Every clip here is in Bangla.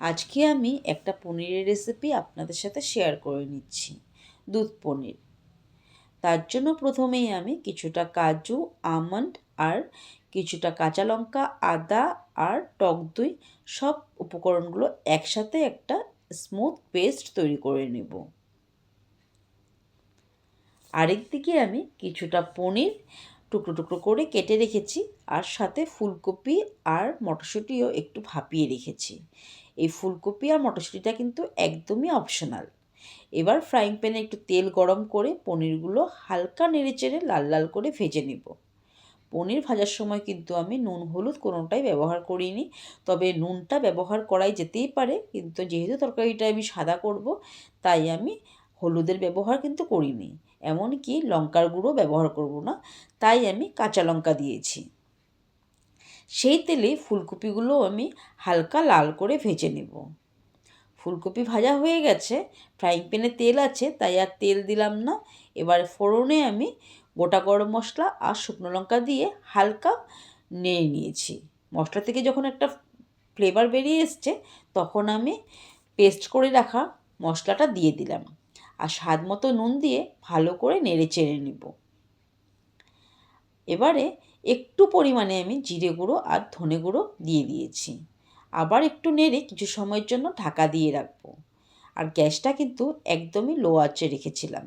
আজকে আমি একটা পনিরের রেসিপি আপনাদের সাথে শেয়ার করে নিচ্ছি। দুধ পনির। তার জন্য প্রথমেই আমি কিছুটা কাজু, আমন্ড আর কিছুটা কাঁচা লঙ্কা, আদা আর টক দই সব উপকরণগুলো একসাথে একটা স্মুথ পেস্ট তৈরি করে নেব। আরেক দিকে আমি কিছুটা পনির টুকরো টুকরো করে কেটে রেখেছি আর সাথে ফুলকপি আর মটরশুঁটিও একটু ভাপিয়ে রেখেছি। এই ফুলকপি আর মটরশুঁটিটা কিন্তু একদমই অপশনাল এবার ফ্রাইং প্যানে একটু তেল গরম করে পনিরগুলো হালকা নেড়ে চেড়ে লাল লাল করে ভেজে নেব। পনির ভাজার সময় কিন্তু আমি নুন হলুদ কোনোটাই ব্যবহার করিনি, তবে নুনটা ব্যবহার করাই যেতেই পারে, কিন্তু যেহেতু তরকারিটা আমি সাদা করব, তাই আমি হলুদের ব্যবহার কিন্তু করিনি। এমনকি লঙ্কার গুঁড়ো ব্যবহার করব না, তাই আমি কাঁচা লঙ্কা দিয়েছি। সেই তেলে ফুলকপিগুলো আমি হালকা লাল করে ভেজে নেব। ফুলকপি ভাজা হয়ে গেছে, ফ্রাইং প্যানে তেল আছে, তাই আর তেল দিলাম না। এবার ফোড়নে আমি গোটা গরম মশলা আর শুকনো লঙ্কা দিয়ে হালকা নেড়ে নিয়েছি। মশলা থেকে যখন একটা ফ্লেভার বেরিয়ে এসছে, তখন আমি পেস্ট করে রাখা মশলাটা দিয়ে দিলাম। আর স্বাদ মতো নুন দিয়ে ভালো করে নেড়ে চেড়ে নেব। এবারে একটু পরিমাণে আমি জিরে গুঁড়ো আর ধনে গুঁড়ো দিয়ে দিয়েছি। আবার একটু নেড়ে কিছু সময়ের জন্য ঢাকা দিয়ে রাখব। আর গ্যাসটা কিন্তু একদমই লো আঁচে রেখেছিলাম।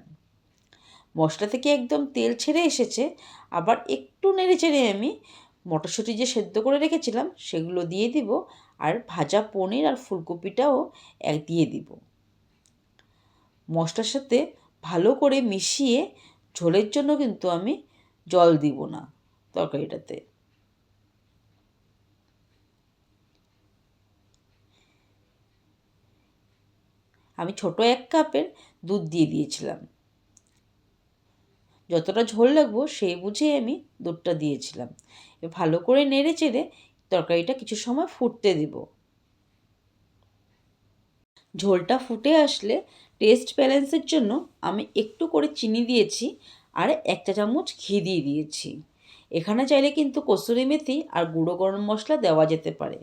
মশলা থেকে একদম তেল ছেড়ে এসেছে, আবার একটু নেড়ে চেড়ে আমি মটরশুঁটি যে সেদ্ধ করে রেখেছিলাম, সেগুলো দিয়ে দিব। আর ভাজা পনির আর ফুলকপিটাও এক দিয়ে দিব। মশলার সাথে ভালো করে মিশিয়ে ঝোলের জন্য কিন্তু আমি জল দিব না তরকারিটাতে। আমি ছোট এক কাপের দুধ দিয়ে দিয়েছিলাম। যতটা ঝোল লাগবো সেই বুঝেই আমি দুধটা দিয়েছিলাম। ভালো করে নেড়ে চেড়ে তরকারিটা কিছু সময় ফুটতে দেব। ঝোলটা ফুটে আসলে টেস্ট ব্যালেন্সের জন্য আমি একটু করে চিনি দিয়েছি আর একটা চামচ ঘি দিয়ে দিয়েছি। এখানে চাইলে কিন্তু কসুরি মেথি আর গুঁড়ো গরম মশলা দেওয়া যেতে পারে।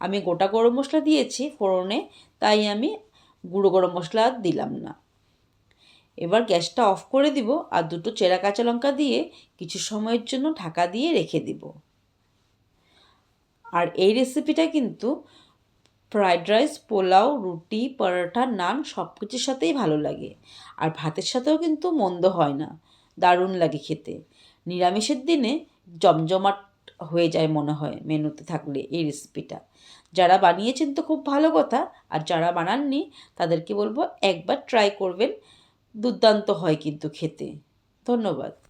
আমি গোটা গরম মশলা দিয়েছি ফোড়নে, তাই আমি গুঁড়ো গরম মশলা দিলাম না। এবার গ্যাসটা অফ করে দিব আর দুটো চেরা কাঁচা লঙ্কা দিয়ে কিছু সময়ের জন্য ঢাকা দিয়ে রেখে দিব। আর এই রেসিপিটা কিন্তু ফ্রায়েড রাইস, পোলাও, রুটি, পরোটা, নান সব কিছুর সাথেই ভালো লাগে। আর ভাতের সাথেও কিন্তু মন্দ হয় না। দারুণ লাগে খেতে। নিরামিষের দিনে জমজমাট হয়ে যায় মনে হয় মেনুতে থাকলে এই রেসিপিটা যারা বানিয়েছেন তো খুব ভালো কথা, আর যারা বানাননি তাদেরকে বলব একবার ট্রাই করবেন। দুর্দান্ত হয় কিন্তু খেতে। ধন্যবাদ।